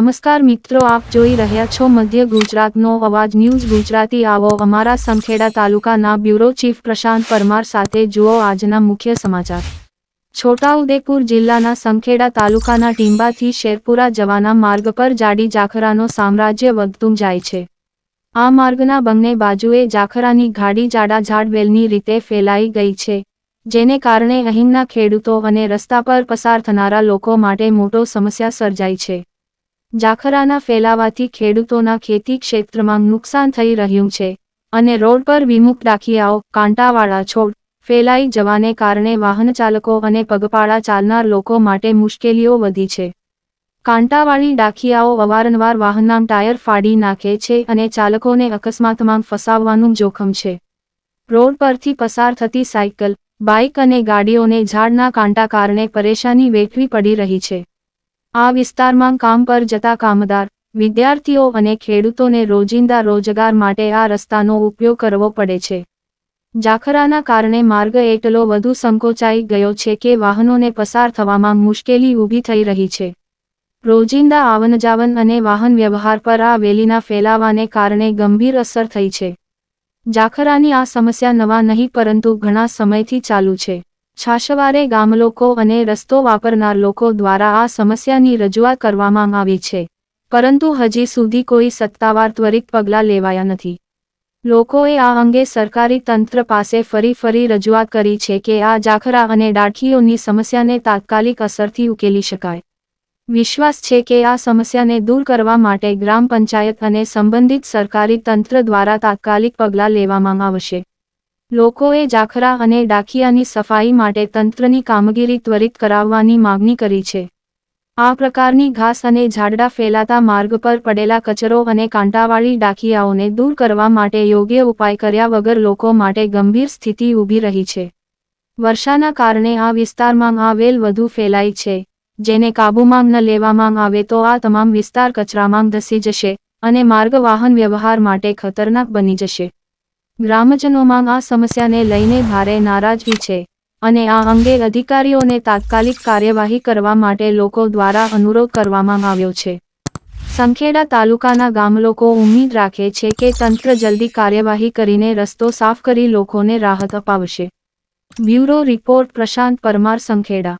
નમસ્કાર મિત્રો, આપ જોઈ રહ્યા છો મધ્ય ગુજરાતનો અવાજ. ન્યૂઝ ગુજરાતી આવો. અમારા સંખેડા તાલુકાના બ્યુરો ચીફ પ્રશાંત પરમાર સાથે જુઓ આજના મુખ્ય સમાચાર. છોટાઉદેપુર જિલ્લાના સંખેડા તાલુકાના ટીંબાથી શેરપુરા જવાના માર્ગ પર જાડી જાખરાનો સામ્રાજ્ય વધતું જાય છે. આ માર્ગના બંને બાજુએ જાખરાની ગાડી જાડા ઝાડવેલની રીતે ફેલાઈ ગઈ છે, જેને કારણે અહીંના ખેડૂતો અને રસ્તા પર પસાર થનારા લોકો માટે મોટો સમસ્યા સર્જાઈ છે. જાખરાના ફેલાવાથી ખેડૂતોના ખેતી ક્ષેત્રમાં નુકસાન થઈ રહ્યું છે. અને રોડ પર વિમુખ ડાકીયાઓ કાંટાવાળા છોડ, ફેલાઈ જવાને કારણે વાહનચાલકો અને પગપાળા ચાલનાર લોકો માટે મુશ્કેલીઓ વધી છે. કાંટાવાળી ડાખિયાઓ અવારનવાર વાહનના ટાયર ફાડી નાખે છે અને ચાલકોને અકસ્માતમાં ફસાવવાનું જોખમ છે. રોડ પરથી પસાર થતી સાયકલ, બાઇક અને ગાડીઓને ઝાડના કાંટા કારણે પરેશાની વેઠવી પડી રહી છે. આ વિસ્તારમાં કામ પર જતા કામદાર, વિદ્યાર્થીઓ અને ખેડૂતોને રોજિંદા રોજગાર માટે આ રસ્તાનો ઉપયોગ કરવો પડે છે. જાખરાના કારણે માર્ગ એટલો વધુ સંકોચાઈ ગયો છે કે વાહનોને પસાર થવામાં મુશ્કેલી ઊભી થઈ રહી છે. રોજિંદા આવનજાવન અને વાહન વ્યવહાર પર આ વેલીના ફેલાવાને કારણે ગંભીર અસર થઈ છે. જાખરાની આ સમસ્યા નવા નહીં પરંતુ ઘણા સમયથી ચાલુ છે. છાશવારે ગામલોકો અને રસ્તો વાપરનાર લોકો દ્વારા આ સમસ્યાની રજૂઆત કરવામાં આવી છે. પરંતુ હજી સુધી કોઈ સત્તાવાર ત્વરિત પગલાં લેવાયા નથી. લોકોએ આ અંગે સરકારી તંત્ર પાસે ફરી ફરી રજૂઆત કરી છે કે આ જાખરા અને ડાઠીઓની સમસ્યાને તાત્કાલિક અસરથી ઉકેલી શકાય. વિશ્વાસ છે કે આ સમસ્યાને દૂર કરવા માટે ગ્રામ પંચાયત અને સંબંધિત સરકારી તંત્ર દ્વારા તાત્કાલિક પગલાં લેવામાં આવશે. લોકોએ જાખરા અને ડાખિયાની સફાઈ માટે તંત્રની કામગીરી ત્વરિત કરાવવાની માગણી કરી છે. આ પ્રકારની ઘાસ અને ઝાડડા ફેલાતા માર્ગ પર પડેલા કચરો અને કાંટાવાળી ડાખિયાઓને દૂર કરવા માટે યોગ્ય ઉપાય કર્યા વગર લોકો માટે ગંભીર સ્થિતિ ઊભી રહી છે. વર્ષાના કારણે આ વિસ્તારમાં આ વેલ વધુ ફેલાઈ છે. જેને કાબૂમાં ન લેવામાં આવે તો આ તમામ વિસ્તાર કચરામાં ધસી જશે અને માર્ગ વાહન વ્યવહાર માટે ખતરનાક બની જશે. ગ્રામજનોમાં આ સમસ્યાને લઈને ભારે નારાજગી છે અને આ અંગે અધિકારીઓને તાત્કાલિક કાર્યવાહી કરવા માટે લોકો દ્વારા અનુરોધ કરવામાં આવ્યો છે. સંખેડા તાલુકાના ગામલોકો ઉમ્મીદ રાખે છે કે તંત્ર જલ્દી કાર્યવાહી કરીને રસ્તો સાફ કરી લોકોને રાહત અપાવશે. Bureau report Prashant Parmar Sankheda.